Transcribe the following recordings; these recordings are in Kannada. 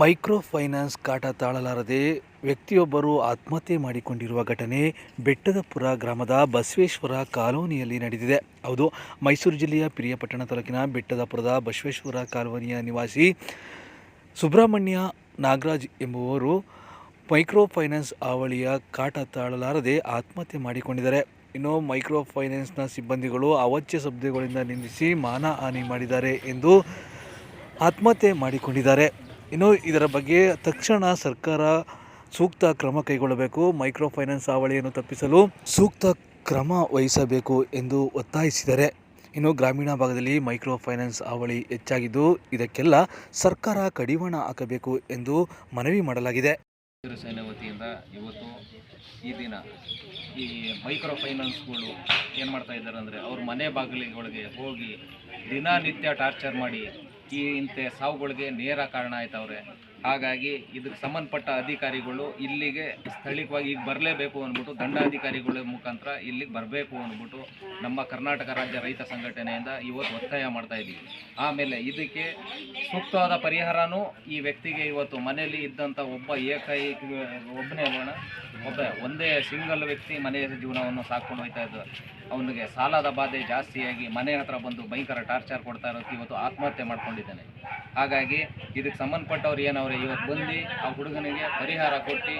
ಮೈಕ್ರೋ ಫೈನಾನ್ಸ್ ಕಾಟ ತಾಳಲಾರದೆ ವ್ಯಕ್ತಿಯೊಬ್ಬರು ಆತ್ಮಹತ್ಯೆ ಮಾಡಿಕೊಂಡಿರುವ ಘಟನೆ ಬೆಟ್ಟದಪುರ ಗ್ರಾಮದ ಬಸವೇಶ್ವರ ಕಾಲೋನಿಯಲ್ಲಿ ನಡೆದಿದೆ. ಹೌದು, ಮೈಸೂರು ಜಿಲ್ಲೆಯ ಪಿರಿಯಪಟ್ಟಣ ತಾಲೂಕಿನ ಬೆಟ್ಟದಪುರದ ಬಸವೇಶ್ವರ ಕಾಲೋನಿಯ ನಿವಾಸಿ ಸುಬ್ರಹ್ಮಣ್ಯ ನಾಗರಾಜ್ ಎಂಬುವರು ಮೈಕ್ರೋ ಫೈನಾನ್ಸ್ ಹಾವಳಿಯ ಕಾಟ ತಾಳಲಾರದೆ ಆತ್ಮಹತ್ಯೆ ಮಾಡಿಕೊಂಡಿದ್ದಾರೆ. ಇನ್ನು ಮೈಕ್ರೋ ಫೈನಾನ್ಸ್ನ ಸಿಬ್ಬಂದಿಗಳು ಅವಚ್ಯ ಶಬ್ದಗಳಿಂದ ನಿಂದಿಸಿ ಮಾನ ಹಾನಿ ಮಾಡಿದ್ದಾರೆ ಎಂದು ಆತ್ಮಹತ್ಯೆ ಮಾಡಿಕೊಂಡಿದ್ದಾರೆ. ಇನ್ನು ಇದರ ಬಗ್ಗೆ ತಕ್ಷಣ ಸರ್ಕಾರ ಸೂಕ್ತ ಕ್ರಮ ಕೈಗೊಳ್ಳಬೇಕು ಮೈಕ್ರೋ ಫೈನಾನ್ಸ್ ಹಾವಳಿಯನ್ನು ತಪ್ಪಿಸಲು ಸೂಕ್ತ ಕ್ರಮ ವಹಿಸಬೇಕು ಎಂದು ಒತ್ತಾಯಿಸಿದರೆ. ಇನ್ನು ಗ್ರಾಮೀಣ ಭಾಗದಲ್ಲಿ ಮೈಕ್ರೋ ಫೈನಾನ್ಸ್ ಹಾವಳಿ ಹೆಚ್ಚಾಗಿದ್ದು, ಇದಕ್ಕೆಲ್ಲ ಸರ್ಕಾರ ಕಡಿವಾಣ ಹಾಕಬೇಕು ಎಂದು ಮನವಿ ಮಾಡಲಾಗಿದೆ. ಸೇನೆ ವತಿಯಿಂದ ಇವತ್ತು ಈ ದಿನ ಈ ಮೈಕ್ರೋ ಫೈನಾನ್ಸ್ಗಳು ಏನು ಮಾಡ್ತಾ ಇದ್ದಾರೆ ಅಂದರೆ ಅವ್ರ ಮನೆ ಬಾಗಿಲಿಗಳಿಗೆ ಹೋಗಿ ದಿನನಿತ್ಯ ಟಾರ್ಚರ್ ಮಾಡಿ ಈ ಇಂಥ ಸಾವುಗಳಿಗೆ ನೇರ ಕಾರಣ ಆಯ್ತವ್ರೆ. ಹಾಗಾಗಿ ಇದಕ್ಕೆ ಸಂಬಂಧಪಟ್ಟ ಅಧಿಕಾರಿಗಳು ಇಲ್ಲಿಗೆ ಸ್ಥಳೀಯವಾಗಿ ಈಗ ಬರಲೇಬೇಕು ಅಂದ್ಬಿಟ್ಟು ದಂಡಾಧಿಕಾರಿಗಳ ಮುಖಾಂತರ ಇಲ್ಲಿಗೆ ಬರಬೇಕು ಅಂದ್ಬಿಟ್ಟು ನಮ್ಮ ಕರ್ನಾಟಕ ರಾಜ್ಯ ರೈತ ಸಂಘಟನೆಯಿಂದ ಇವತ್ತು ಒತ್ತಾಯ ಮಾಡ್ತಾ ಇದ್ದೀವಿ. ಆಮೇಲೆ ಇದಕ್ಕೆ ಸೂಕ್ತವಾದ ಪರಿಹಾರನೂ ಈ ವ್ಯಕ್ತಿಗೆ ಇವತ್ತು ಮನೆಯಲ್ಲಿ ಇದ್ದಂಥ ಒಬ್ಬ ಏಕೈಕ ಒಬ್ಬನೇ ಒಬ್ಬ, ಒಂದೇ ಸಿಂಗಲ್ ವ್ಯಕ್ತಿ ಮನೆಯ ಜೀವನವನ್ನು ಸಾಕೊಂಡು ಹೋಗ್ತಾ ಇದ್ದ ಅವನಿಗೆ ಸಾಲದ ಬಾಧೆ ಜಾಸ್ತಿಯಾಗಿ ಮನೆ ಹತ್ರ ಬಂದು ಭಯಂಕರ ಟಾರ್ಚರ್ ಕೊಡ್ತಾ ಇರೋದು ಇವತ್ತು ಆತ್ಮಹತ್ಯೆ ಮಾಡ್ಕೊಂಡಿದ್ದಾನೆ. ಹಾಗಾಗಿ ಇದಕ್ಕೆ ಸಂಬಂಧಪಟ್ಟವ್ರು ಏನವ್ರೆ ಇವತ್ತು ಬಂದು ಆ ಹುಡುಗನಿಗೆ ಪರಿಹಾರ ಕೊಟ್ಟು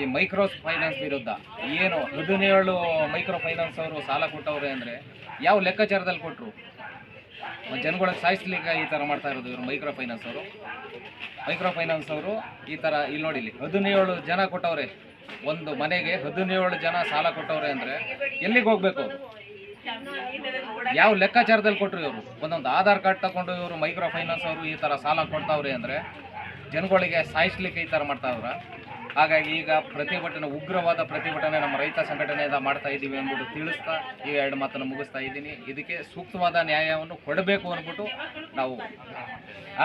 ಈ ಮೈಕ್ರೋ ಫೈನಾನ್ಸ್ ವಿರುದ್ಧ ಏನು ಹದಿನೇಳು ಮೈಕ್ರೋ ಫೈನಾನ್ಸ್ ಅವರು ಸಾಲ ಕೊಟ್ಟವ್ರೆ ಅಂದರೆ ಯಾವ ಲೆಕ್ಕಾಚಾರದಲ್ಲಿ ಕೊಟ್ಟರು ಜನಗಳಿಗೆ ಸಾಯಿಸ್ಲಿಕ್ಕೆ ಈ ಥರ ಮಾಡ್ತಾ ಇರೋದು ಇವರು ಮೈಕ್ರೋ ಫೈನಾನ್ಸ್ ಅವರು. ಮೈಕ್ರೋ ಫೈನಾನ್ಸ್ ಅವರು ಈ ಥರ ಇಲ್ಲಿ ನೋಡಿ ಇಲ್ಲಿ ಹದಿನೇಳು ಜನ ಕೊಟ್ಟವ್ರೆ. ಒಂದು ಮನೆಗೆ ಹದಿನೇಳು ಜನ ಸಾಲ ಕೊಟ್ಟವ್ರೆ ಅಂದರೆ ಎಲ್ಲಿಗೆ ಹೋಗ್ಬೇಕು ಯಾವ ಲೆಕ್ಕಾಚಾರದಲ್ಲಿ ಕೊಟ್ಟರು ಇವರು? ಒಂದೊಂದು ಆಧಾರ್ ಕಾರ್ಡ್ ತಗೊಂಡು ಇವರು ಮೈಕ್ರೋ ಫೈನಾನ್ಸ್ ಅವರು ಈ ಥರ ಸಾಲ ಕೊಡ್ತಾವ್ರೆ ಅಂದರೆ ಜನಗಳಿಗೆ ಸಾಯಿಸ್ಲಿಕ್ಕೆ ಈ ಥರ ಮಾಡ್ತಾವ್ರ? ಹಾಗಾಗಿ ಈಗ ಪ್ರತಿಭಟನೆ, ಉಗ್ರವಾದ ಪ್ರತಿಭಟನೆ ನಮ್ಮ ರೈತ ಸಂಘಟನೆಯಿಂದ ಮಾಡ್ತಾ ಇದ್ದೀವಿ ಅಂದ್ಬಿಟ್ಟು ತಿಳಿಸ್ತಾ ಈ ಎರಡು ಮಾತನ್ನು ಮುಗಿಸ್ತಾ ಇದ್ದೀನಿ. ಇದಕ್ಕೆ ಸೂಕ್ತವಾದ ನ್ಯಾಯವನ್ನು ಕೊಡಬೇಕು ಅಂದ್ಬಿಟ್ಟು ನಾವು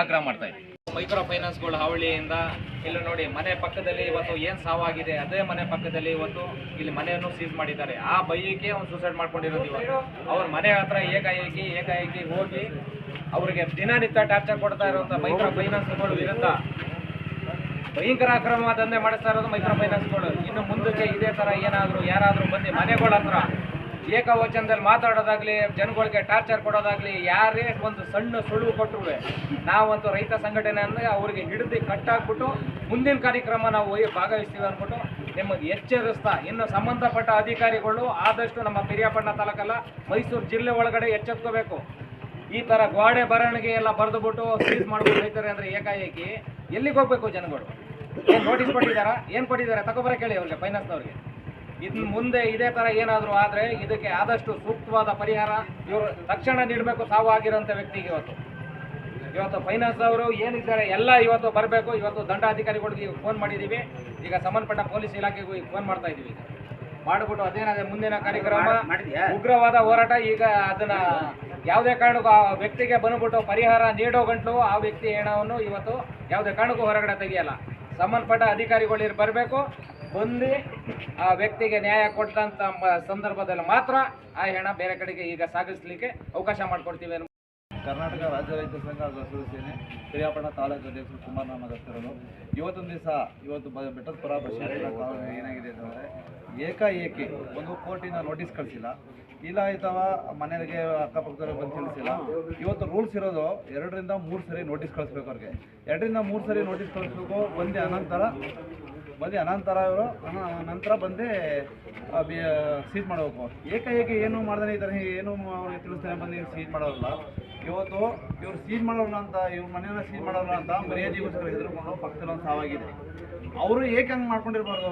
ಆಗ್ರಹ ಮಾಡ್ತಾ ಇದ್ದೀವಿ. ಮೈಕ್ರೋ ಫೈನಾನ್ಸ್ಗಳ ಹಾವಳಿಯಿಂದ ಇಲ್ಲಿ ನೋಡಿ ಮನೆ ಪಕ್ಕದಲ್ಲಿ ಇವತ್ತು ಏನು ಸಾವಾಗಿದೆ, ಅದೇ ಮನೆ ಪಕ್ಕದಲ್ಲಿ ಇವತ್ತು ಇಲ್ಲಿ ಮನೆಯನ್ನು ಸೀಸ್ ಮಾಡಿದ್ದಾರೆ. ಆ ಬೈಯಕ್ಕೆ ಅವ್ನು ಸೂಸೈಡ್ ಮಾಡ್ಕೊಂಡಿರೋದು ಇವತ್ತು. ಅವ್ರ ಮನೆ ಹತ್ರ ಏಕಾಏಕಿ ಏಕಾಏಕಿ ಹೋಗಿ ಅವರಿಗೆ ದಿನನಿತ್ಯ ಟಾರ್ಚರ್ ಕೊಡ್ತಾ ಇರುವಂಥ ಮೈಕ್ರೋ ಫೈನಾನ್ಸ್ಗಳು ವಿರುದ್ಧ ಭಯಂಕರ ಅಕ್ರಮ ದಂಧೆ ಮಾಡಿಸ್ತಾ ಇರೋದು ಮೈಕ್ರೋ ಫೈನಾನ್ಸ್ಗಳು ಇನ್ನು ಮುಂದಕ್ಕೆ ಇದೇ ಥರ ಏನಾದರೂ, ಯಾರಾದರೂ ಬಂದು ಮನೆಗಳ ಹತ್ರ ಏಕವಚನದಲ್ಲಿ ಮಾತಾಡೋದಾಗ್ಲಿ, ಜನಗಳಿಗೆ ಟಾರ್ಚರ್ ಕೊಡೋದಾಗ್ಲಿ, ಯಾರೇ ಒಂದು ಸಣ್ಣ ಸುಳ್ಳು ಕೊಟ್ಟರು ನಾವಂತೂ ರೈತ ಸಂಘಟನೆ ಅಂದರೆ ಅವರಿಗೆ ಹಿಡಿದು ಕಟ್ಟಾಕ್ಬಿಟ್ಟು ಮುಂದಿನ ಕಾರ್ಯಕ್ರಮ ನಾವು ಹೋಗಿ ಭಾಗವಹಿಸ್ತೀವಿ ಅಂದ್ಬಿಟ್ಟು ನಿಮಗೆ ಎಚ್ಚರಿಸ್ತಾ, ಇನ್ನು ಸಂಬಂಧಪಟ್ಟ ಅಧಿಕಾರಿಗಳು ಆದಷ್ಟು ನಮ್ಮ ಪಿರಿಯಾಪಟ್ಟಣ ತಾಲೂಕಲ್ಲ, ಮೈಸೂರು ಜಿಲ್ಲೆ ಒಳಗಡೆ ಎಚ್ಚೆತ್ಕೋಬೇಕು. ಈ ಥರ ಗೋಡೆ ಬರವಣಿಗೆ ಎಲ್ಲ ಬರೆದುಬಿಟ್ಟು ಸೀಸ್ ಮಾಡ್ಬಿಟ್ಟು ರೈತರು ಅಂದರೆ ಏಕಾಏಕಿ, ಎಲ್ಲಿಗೆ ಹೋಗ್ಬೇಕು ಜನಗಳು? ಏನು ನೋಟಿಸ್ ಕೊಟ್ಟಿದ್ದಾರಾ? ಏನು ಕೊಟ್ಟಿದ್ದಾರೆ? ತಗೊಬರ ಕೇಳಿ ಅವ್ರಿಗೆ ಫೈನಾನ್ಸ್ನವ್ರಿಗೆ ಇನ್ನು ಮುಂದೆ ಇದೇ ತರ ಏನಾದರೂ ಆದರೆ ಇದಕ್ಕೆ ಆದಷ್ಟು ಸೂಕ್ತವಾದ ಪರಿಹಾರ ಇವರು ತಕ್ಷಣ ನೀಡಬೇಕು ಸಾವು ಆಗಿರೋಂಥ ವ್ಯಕ್ತಿಗೆ ಇವತ್ತು. ಇವತ್ತು ಫೈನಾನ್ಸ್ ಅವರು ಏನಿದ್ದಾರೆ ಎಲ್ಲ ಇವತ್ತು ಬರಬೇಕು. ಇವತ್ತು ದಂಡಾಧಿಕಾರಿಗಳಿಗೆ ಫೋನ್ ಮಾಡಿದ್ದೀವಿ ಈಗ ಸಂಬಂಧಪಟ್ಟ ಪೊಲೀಸ್ ಇಲಾಖೆಗೂ ಈಗ ಫೋನ್ ಮಾಡ್ತಾ ಇದ್ದೀವಿ ಮಾಡಿಬಿಟ್ಟು ಅದೇನಾದ್ರೆ ಮುಂದಿನ ಕಾರ್ಯಕ್ರಮ ಉಗ್ರವಾದ ಹೋರಾಟ ಈಗ ಅದನ್ನ ಯಾವುದೇ ಕಾರಣಕ್ಕೂ ಆ ವ್ಯಕ್ತಿಗೆ ಬಂದ್ಬಿಟ್ಟು ಪರಿಹಾರ ನೀಡೋ ಗಂಟಲು ಆ ವ್ಯಕ್ತಿ ಹೆಣವನ್ನು ಇವತ್ತು ಯಾವುದೇ ಕಾರಣಕ್ಕೂ ಹೊರಗಡೆ ತೆಗಿಯಲ್ಲ. ಸಂಬಂಧಪಟ್ಟ ಅಧಿಕಾರಿಗಳು ಇಲ್ಲಿ ಬರಬೇಕು. ಬಂದು ಆ ವ್ಯಕ್ತಿಗೆ ನ್ಯಾಯ ಕೊಟ್ಟಂತ ಸಂದರ್ಭದಲ್ಲಿ ಮಾತ್ರ ಆ ಹೆಣ ಬೇರೆ ಕಡೆಗೆ ಈಗ ಸಾಗಿಸ್ಲಿಕ್ಕೆ ಅವಕಾಶ ಮಾಡಿಕೊಡ್ತೀವಿ ಕರ್ನಾಟಕ ರಾಜ್ಯ ರೈತ ಸಂಘ ಸೇನೆ ಪಿರಿಯಾಪಟ್ಟಣ ತಾಲೂಕು ಅಧ್ಯಕ್ಷರು ಕುಮಾರ್ ನಾಮ ಇವತ್ತೊಂದು ದಿವಸ ಇವತ್ತು ಬೆಟ್ಟದಪುರ ಬಸವೇಶ್ವರ ಕಾಲೋನಿ ಏನಾಗಿದೆ ಅಂತಂದರೆ ಏಕಾಏಕಿ ಒಂದು ಕೋರ್ಟಿನ ನೋಟಿಸ್ ಕಳಿಸಿಲ್ಲ. ಇಲ್ಲ ಅಥವಾ ಮನೆಗೆ ಅಕ್ಕಪಕ್ಕದವ್ರಿಗೆ ಬಂದು ತಿಳಿಸಿಲ್ಲ. ಇವತ್ತು ರೂಲ್ಸ್ ಇರೋದು ಎರಡರಿಂದ ಮೂರು ಸರಿ ನೋಟಿಸ್ ಕಳಿಸ್ಬೇಕು ಅವ್ರಿಗೆ. ಎರಡರಿಂದ ಮೂರು ಸರಿ ನೋಟಿಸ್ ಕಳಿಸ್ಬೇಕು, ಒಂದೇ ಅನಂತರ ಬಂದು ಅನಂತರ ಅವರು ನಂತರ ಬಂದು ಸೀಟ್ ಮಾಡಬೇಕು. ಏಕಾಏಕಿ ಏನು ಮಾಡ್ದೇ ಈ ಏನು ಅವ್ರಿಗೆ ತಿಳಿಸ್ತಾನೆ ಬಂದು ಸೀಟ್ ಮಾಡೋರಲ್ಲ. ಇವತ್ತು ಇವ್ರು ಸೀಟ್ ಮಾಡೋಲ್ಲ ಅಂತ, ಇವ್ರ ಮನೆಯನ್ನ ಸೀಟ್ ಮಾಡೋಲ್ಲ ಅಂತ ಮರ್ಯಾದೆಗೋಸ್ಕರ ಹೆದರ್ಕೊಂಡು ಪಕ್ಕದಲ್ಲಿ ಸಾವಾಗಿದೆ. ಅವರು ಏಕೆ ಹಂಗೆ ಮಾಡ್ಕೊಂಡಿರ್ಬಾರ್ದು?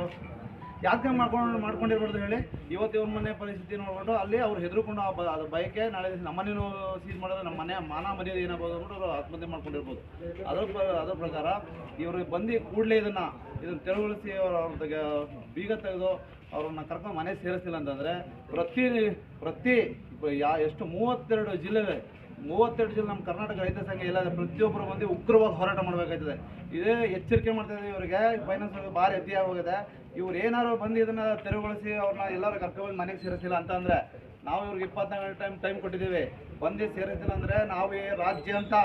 ಯಾಕೆ ಮಾಡ್ಕೊಂಡು ಮಾಡ್ಕೊಂಡಿರ್ಬಾರ್ದು ಹೇಳಿ, ಇವತ್ತು ಇವ್ರ ಮನೆ ಪರಿಸ್ಥಿತಿ ನೋಡ್ಕೊಂಡು ಅಲ್ಲಿ ಅವ್ರು ಹೆದರ್ಕೊಂಡು ಆ ಬಯಕೆ ನಾಳೆ ನಮ್ಮ ನಮ್ಮನೇನು ಸೀಸ್ ಮಾಡಿದ್ರೆ ನಮ್ಮ ಮನೆ ಮಾನ ಮರ್ಯಾದೆ ಏನಾಗ್ಬೋದು ಅಂದ್ಬಿಟ್ಟು ಅವರು ಆತ್ಮಹತ್ಯೆ ಮಾಡ್ಕೊಂಡಿರ್ಬೋದು. ಅದ್ರ ಅದ್ರ ಪ್ರಕಾರ ಇವರು ಬಂದು ಕೂಡಲೇ ಇದನ್ನು ಇದನ್ನು ತೆರವುಗೊಳಿಸಿ ಅವ್ರ ಬೀಗ ತೆಗೆದು ಅವ್ರನ್ನ ಕರ್ಕೊಂಡು ಮನೆ ಸೇರಿಸಿಲ್ಲ ಅಂತಂದರೆ ಪ್ರತಿ ಪ್ರತಿ ಯಾ ಎಷ್ಟು ಮೂವತ್ತೆರಡು ಜಿಲ್ಲೆ ಮೂವತ್ತೆರಡು ಜನ ನಮ್ಮ ಕರ್ನಾಟಕ ರೈತ ಸಂಘ ಇಲ್ಲ ಪ್ರತಿಯೊಬ್ಬರು ಬಂದು ಉಗ್ರವಾಗಿ ಹೋರಾಟ ಮಾಡಬೇಕಾಯ್ತದೆ. ಇದೇ ಎಚ್ಚರಿಕೆ ಮಾಡ್ತಾ ಇದ್ದೀವಿ ಇವರಿಗೆ ಫೈನಾನ್ಸ್ ಭಾರಿ ಅತಿಯಾಗಿ ಹೋಗಿದೆ. ಇವ್ರು ಏನಾರು ಬಂದು ಇದನ್ನ ತೆರವುಗೊಳಿಸಿ ಅವ್ರನ್ನ ಎಲ್ಲರೂ ಕರ್ಕೊಂಡು ಮನೆಗೆ ಸೇರಿಸಿಲ್ಲ ಅಂತ ನಾವು ಇವ್ರಿಗೆ ಇಪ್ಪತ್ನಾಲ್ಕು ಟೈಮ್ ಟೈಮ್ ಕೊಟ್ಟಿದ್ದೀವಿ. ಬಂದು ಸೇರಿದ್ದೀನಂದರೆ ನಾವು ಈ ರಾಜ್ಯ ಅಂತ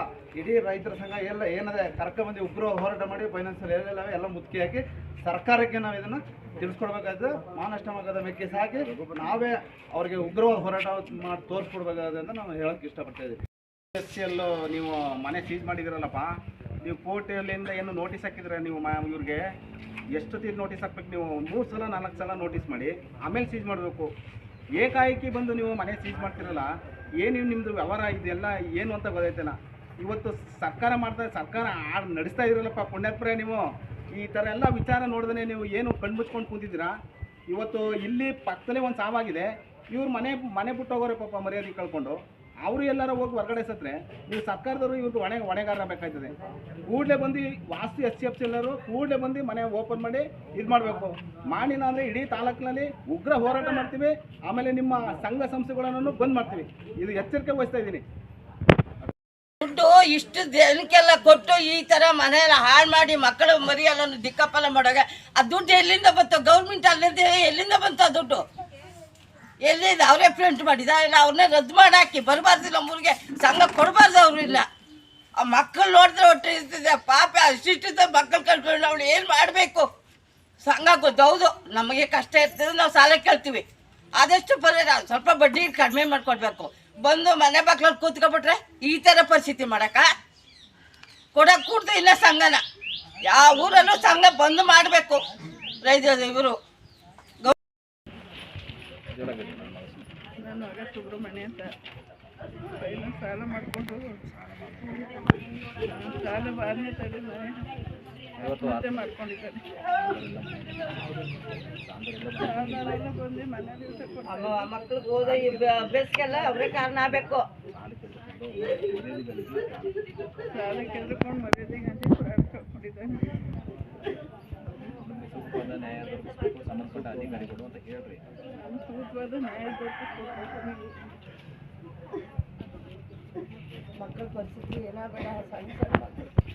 ಇಡೀ ರೈತರ ಸಂಘ ಎಲ್ಲ ಏನದೆ ಬಂದು ಉಗ್ರ ಹೋರಾಟ ಮಾಡಿ ಫೈನಾನ್ಸಿಯಲ್ ಎಲ್ಲ ಎಲ್ಲ ಮುದುಕಿ ಹಾಕಿ ಸರ್ಕಾರಕ್ಕೆ ನಾವು ಇದನ್ನು ತಿಳಿಸ್ಕೊಡ್ಬೇಕಾದ್ರೆ ಮಾನಷ್ಟಮಾಗದ ಮೆಕ್ಕೆ ಸಾಕಿ ನಾವೇ ಅವ್ರಿಗೆ ಉಗ್ರವಾದ ಹೋರಾಟ ಮಾಡಿ ತೋರಿಸ್ಕೊಡ್ಬೇಕಾದ್ರೆ ಅಂತ ನಾವು ಹೇಳೋಕ್ಕೆ ಇಷ್ಟಪಡ್ತಾ ಇದ್ದೀವಿ ಎಸ್ ಸಿ ಎಲ್ಲು ನೀವು ಮನೆ ಸೀಜ್ ಮಾಡಿದಿರಲ್ಲಪ್ಪ ನೀವು ಕೋರ್ಟಲ್ಲಿಂದ ಏನು ನೋಟಿಸ್ ಹಾಕಿದ್ರೆ ನೀವು ಮ್ಯಾಮ್ ಇವ್ರಿಗೆ? ಎಷ್ಟು ನೋಟಿಸ್ ಹಾಕ್ಬೇಕು ನೀವು? ಮೂರು ಸಲ, ನಾಲ್ಕು ಸಲ ನೋಟಿಸ್ ಮಾಡಿ, ಆಮೇಲೆ ಸೀಜ್ ಮಾಡಬೇಕು. ಏಕಾಏಕಿ ಬಂದು ನೀವು ಮನೆ ಸೀಜ್ ಮಾಡ್ತಿರಲ್ಲ, ಏನು ನಿಮ್ಮದು ವ್ಯವಹಾರ ಇದೆಲ್ಲ ಏನು ಅಂತ ಗೊತ್ತಾಯ್ತಲ್ಲ. ಇವತ್ತು ಸರ್ಕಾರ ಮಾಡ್ತಾ, ಸರ್ಕಾರ ಆಡ್ ನಡೆಸ್ತಾ ಇದ್ರಲ್ಲಪ್ಪ ಪುಣ್ಯಪ್ರೇ ನೀವು. ಈ ಥರ ಎಲ್ಲ ವಿಚಾರ ನೋಡಿದ್ರೆ ನೀವು ಏನು ಕಣ್ಮುಚ್ಕೊಂಡು ಕೂತಿದ್ದೀರಾ? ಇವತ್ತು ಇಲ್ಲಿ ಪಕ್ಕದಲ್ಲೇ ಒಂದು ಸಾವಾಗಿದೆ. ಇವ್ರು ಮನೆ ಮನೆ ಬಿಟ್ಟು ಹೋಗೋರೆ ಪಾಪ ಮರ್ಯಾದೆ ಕಳ್ಕೊಂಡು. ಅವರು ಎಲ್ಲರ ಹೋಗಿ ಹೊರಗಡೆ ಸತ್ರೆ ನೀವು ಸರ್ಕಾರದವರು ಇವತ್ತು ಹೊಣೆ ಹೊಣೆಗಾರ ಬೇಕಾಯ್ತದೆ. ಕೂಡಲೇ ಬಂದು ವಾಸ್ತು ಎಸ್ ಸಿ ಎಫ್ ಸಿ ಎಲ್ಲರೂ ಕೂಡಲೇ ಬಂದು ಮನೆ ಓಪನ್ ಮಾಡಿ ಇದು ಮಾಡಬೇಕು. ಮಾಡಿಲ್ಲ ಅಂದರೆ ಇಡೀ ತಾಲೂಕಿನಲ್ಲಿ ಉಗ್ರ ಹೋರಾಟ ಮಾಡ್ತೀವಿ, ಆಮೇಲೆ ನಿಮ್ಮ ಸಂಘ ಸಂಸ್ಥೆಗಳನ್ನು ಬಂದ್ ಮಾಡ್ತೀವಿ. ಇದು ಎಚ್ಚರಿಕೆ ವಹಿಸ್ತಾ ಇದ್ದೀನಿ. ದುಡ್ಡು ಇಷ್ಟು ಜನಕ್ಕೆಲ್ಲ ಕೊಟ್ಟು ಈ ತರ ಮನೆಯೆಲ್ಲ ಹಾಳು ಮಾಡಿ ಮಕ್ಕಳು ಮರಿಯೆಲ್ಲ ದಿಕ್ಕಪ್ಪಲ ಮಾಡೋಕೆ, ಆ ದುಡ್ಡು ಎಲ್ಲಿಂದ ಬಂತು? ಗೌರ್ಮೆಂಟ್ ಅಲ್ಲಿಂದ ಎಲ್ಲಿಂದ ಬಂತು ದುಡ್ಡು? ಎಲ್ಲಿಂದ? ಅವರೇ ಪ್ರಿಂಟ್ ಮಾಡಿದ? ಅವ್ರನ್ನೇ ರದ್ದು ಮಾಡಾಕಿ ಬರಬಾರ್ದು ನಮ್ಮೂರಿಗೆ ಸಂಘ ಕೊಡಬಾರ್ದು ಅವರು ಇಲ್ಲ. ಆ ಮಕ್ಕಳು ನೋಡಿದ್ರೆ ಒಟ್ಟು ಇರ್ತಿದ್ದೆ ಪಾಪ ಅಷ್ಟಿಷ್ಟದ ಮಕ್ಕಳು ಕಳ್ಕೊಂಡು ಅವಳು ಏನು ಮಾಡಬೇಕು? ಸಂಘ ಗೊತ್ತು. ಹೌದು, ನಮಗೆ ಕಷ್ಟ ಇರ್ತದೆ, ನಾವು ಸಾಲ ಕೇಳ್ತೀವಿ. ಆದಷ್ಟು ಪರಿಹಾರ ಸ್ವಲ್ಪ ಬಡ್ಡಿ ಕಡಿಮೆ ಮಾಡಿಕೊಡ್ಬೇಕು. ಬಂದು ಮನೆ ಬಾಗ್ಲಲ್ಲಿ ಕೂತ್ಕೊಬಿಟ್ರೆ ಈ ಥರ ಪರಿಸ್ಥಿತಿ ಮಾಡೋಕ್ಕ? ಕೊಡೋಕೆ ಕೂಡ್ದು ಇಲ್ಲ ಸಂಘನ. ಯಾವ ಊರಲ್ಲೂ ಸಂಘ ಬಂದು ಮಾಡಬೇಕು. ರೈತ ಇವರು. ನನ್ನ ಮಗ ಸುಬ್ರಹ್ಮಣ್ಯ ಅಂತ. ಏನು ಸಾಲ ಮಾಡಿಕೊಂಡು ಸಾಲ ಬಾರನೇ ತಡೆ ಮನೆ. ಮತ್ತೆ ಮಾಡ್ಕೊಂಡಿದ್ದಾನೆ. ಸಾಲನೆಲ್ಲ ಬಂದು ಕೊಟ್ಟು ಮಕ್ಳಿಗೆ ಓದೋ ಅಭ್ಯಾಸಕ್ಕೆಲ್ಲ ಅವರೇ ಕಾರಣ ಆಗಬೇಕು. ಸಾಲ ಕೇಳ್ಕೊಂಡು ಮರ್ಯಾದೆ ಗಂಟೆ ಪ್ರಾಣ ಕಳ್ಕೊಂಡಿದ್ದಾನೆ ಸೂಕ್ತವಾದ ನ್ಯಾಯ ದೊರಕಿಸ್ಬೇಕು ಸಂಬಂಧಪಟ್ಟ ಅಧಿಕಾರಿಗಳು ಅಂತ ಹೇಳ್ರಿ. ಮಕ್ಕಳ ಪರಿಸ್ಥಿತಿ ಏನಾಗಬೇಡ ಸಣ್ಣ ಸಣ್ಣ ಮಕ್ಕಳು.